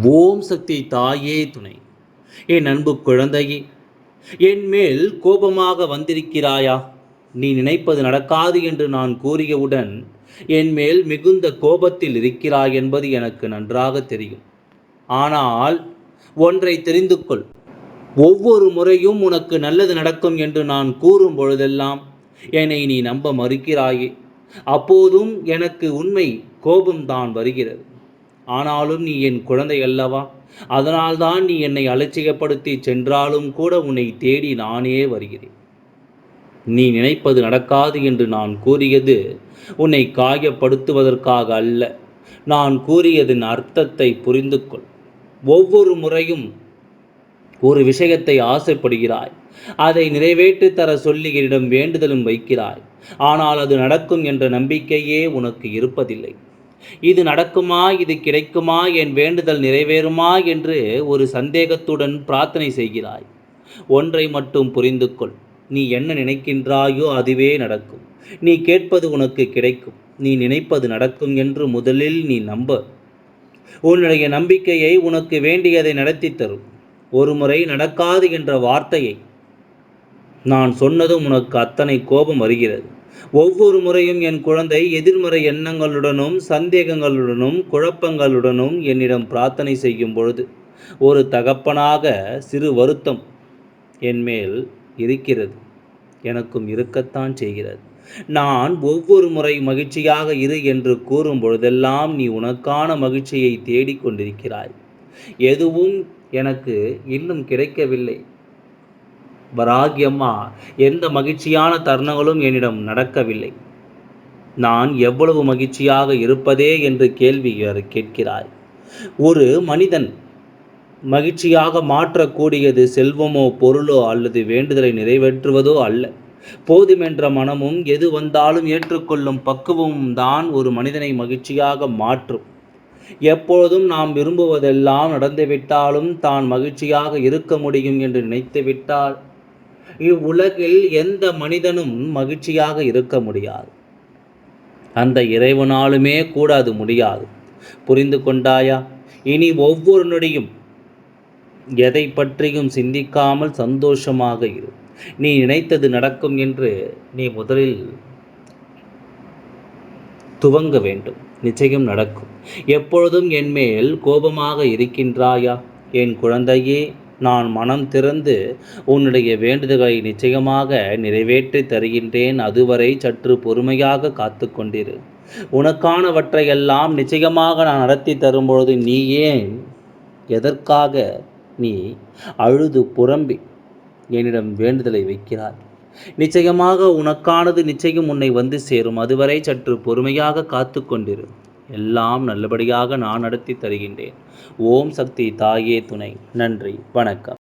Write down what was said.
ஓம் சக்தி தாயே துணை. என் அன்பு குழந்தையே என் மேல் கோபமாக வந்திருக்கிறாயா? நீ நினைப்பது நடக்காது என்று நான் கூறியவுடன் என் மேல் மிகுந்த கோபத்தில் இருக்கிறாய் என்பது எனக்கு நன்றாக தெரியும். ஆனால் ஒன்றை தெரிந்து கொள். ஒவ்வொரு முறையும் உனக்கு நல்லது நடக்கும் என்று நான் கூறும் பொழுதெல்லாம் என்னை நீ நம்ப மறுக்கிறாயே. அப்போதும் எனக்கு உண்மை கோபம்தான் வருகிறது. ஆனாலும் நீ என் குழந்தை அல்லவா? அதனால்தான் நீ என்னை அலட்சியப்படுத்தி சென்றாலும் கூட உன்னை தேடி நானே வருகிறேன். நீ நினைப்பது நடக்காது என்று நான் கூறியது உன்னை காயப்படுத்துவதற்காக அல்ல. நான் கூறியதன் அர்த்தத்தை புரிந்து கொள் ஒவ்வொரு முறையும் ஒரு விஷயத்தை ஆசைப்படுகிறாய். அதை நிறைவேற்றி தர சொல்லி என்னிடம் வேண்டுதலும் வைக்கிறாய். ஆனால் அது நடக்கும் என்ற நம்பிக்கையே உனக்கு இருப்பதில்லை. இது நடக்குமா? இது கிடைக்குமா? என் வேண்டுதல் நிறைவேறுமா? என்று ஒரு சந்தேகத்துடன் பிரார்த்தனை செய்கிறாய். ஒன்றை மட்டும் புரிந்து கொள் நீ என்ன நினைக்கின்றாயோ அதுவே நடக்கும். நீ கேட்பது உனக்கு கிடைக்கும். நீ நினைப்பது நடக்கும் என்று முதலில் நீ நம்ப. உன்னுடைய நம்பிக்கையை உனக்கு வேண்டியதை நடத்தி தரும். ஒருமுறை நடக்காது என்ற வார்த்தையை. நான் சொன்னதும் உனக்கு அத்தனை கோபம் வருகிறது. ஒவ்வொரு முறையும் என் குழந்தை எதிர்மறை எண்ணங்களுடனும் சந்தேகங்களுடனும் குழப்பங்களுடனும் என்னிடம் பிரார்த்தனை செய்யும் பொழுது ஒரு தகப்பனாக சிறு வருத்தம் என்மேல் இருக்கிறது. எனக்கும் இருக்கத்தான் செய்கிறது. நான் ஒவ்வொரு முறை மகிழ்ச்சியாக இரு என்று கூறும் பொழுதெல்லாம் நீ உனக்கான மகிழ்ச்சியை தேடிக்கொண்டிருக்கிறாய். எதுவும் எனக்கு இன்னும் கிடைக்கவில்லை. வராகியம்மா எந்த மகிழ்ச்சியான தருணங்களும் என்னிடம் நடக்கவில்லை. நான் எவ்வளவு மகிழ்ச்சியாக இருப்பதே என்று கேள்வி கேட்கிறாய் ஒரு மனிதன் மகிழ்ச்சியாக மாற்றக்கூடியது செல்வமோ பொருளோ அல்லது வேண்டுதலை நிறைவேற்றுவதோ அல்ல. போதுமென்ற மனமும் எது வந்தாலும் ஏற்றுக்கொள்ளும் பக்குவமும் தான் ஒரு மனிதனை மகிழ்ச்சியாக மாற்றும். எப்பொழுதும் நாம் விரும்புவதெல்லாம் நடந்துவிட்டாலும் தான் மகிழ்ச்சியாக இருக்க முடியும் என்று நினைத்துவிட்டால் இவ்வுலகில் எந்த மனிதனும் மகிழ்ச்சியாக இருக்க முடியாது. அந்த இறைவனாலுமே கூட அது முடியாது. புரிந்து கொண்டாயா? இனி ஒவ்வொரு நொடியும் எதை பற்றியும் சிந்திக்காமல் சந்தோஷமாக இரு. நீ நினைத்தது நடக்கும் என்று நீ முதலில் துவங்க வேண்டும். நிச்சயம் நடக்கும். எப்பொழுதும் என் மேல் கோபமாக இருக்கின்றாயா? என் குழந்தையே நான் மனம் திறந்து உன்னுடைய வேண்டுதலை நிச்சயமாக நிறைவேற்றி தருகின்றேன். அதுவரை சற்று பொறுமையாக காத்து கொண்டிரு. உனக்கானவற்றையெல்லாம் நிச்சயமாக நான் நடத்தி தரும்பொழுது நீ ஏன்? எதற்காக நீ அழுது புறம்பி என்னிடம் வேண்டுதலை வைக்கிறாய்? நிச்சயமாக உனக்கானது நிச்சயம் உன்னை வந்து சேரும். அதுவரை சற்று பொறுமையாக காத்து கொண்டிரு. எல்லாம் நல்லபடியாக நான் நடத்தி தருகின்றேன். ஓம் சக்தி தாயே துணை. நன்றி. வணக்கம்.